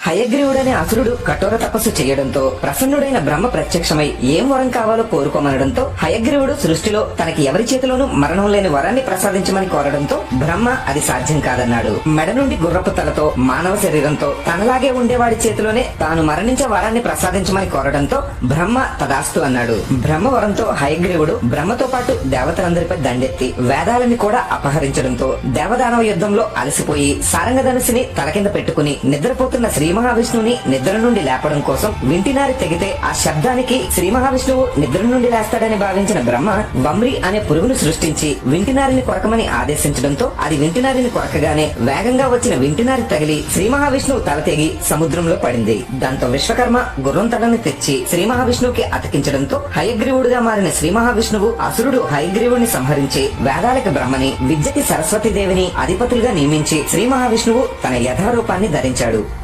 హయగ్రీవుడనే అసురుడు కఠోర తపస్సు చేయడంతో ప్రసన్నుడైన బ్రహ్మ ప్రత్యక్షమై ఏం వరం కావాలో కోరుకోమనడంతో హయగ్రీవుడు సృష్టిలో తనకి ఎవరి చేతిలోనూ మరణం లేని వరాన్ని ప్రసాదించమని కోరడంతో బ్రహ్మ అది సాధ్యం కాదన్నాడు. మెడ నుండి గుర్రపు తలతో మానవ శరీరంతో తనలాగే ఉండేవాడి చేతిలోనే తాను మరణించే వరాన్ని ప్రసాదించమని కోరడంతో బ్రహ్మ తదాస్తు అన్నాడు. బ్రహ్మ వరంతో హయగ్రీవుడు బ్రహ్మతో పాటు దేవతలందరిపై దండెత్తి వేదాలని కూడా అపహరించడంతో దేవదానవ యుద్ధంలో అలసిపోయి సారంగధనుసుని తల కింద పెట్టుకుని నిద్రపోతున్న శ్రీ మహావిష్ణువుని నిద్ర నుండి లేపడం కోసం వింటినారి తెగితే ఆ శబ్దానికి శ్రీ మహావిష్ణువు నిద్ర నుండి లేస్తాడని భావించిన బ్రహ్మ వమ్రి అనే పురుగును సృష్టించి వింటినారిని కొరకమని ఆదేశించడంతో అది వింటినారిని కొరకగానే వేగంగా వచ్చిన వింటినారి తగిలి శ్రీ మహావిష్ణువు తల తెగి సముద్రంలో పడింది. దాంతో విశ్వకర్మ గుర్రం తలని తెచ్చి శ్రీ మహావిష్ణువుకి అతికించడంతో హయగ్రీవుడిగా మారిన శ్రీ మహావిష్ణువు అసురుడు హయగ్రీవుడిని సంహరించి వేదాలకు బ్రహ్మని విద్యకి సరస్వతి దేవిని అధిపతులుగా నియమించి శ్రీ మహావిష్ణువు తన యథారూపాన్ని ధరించాడు.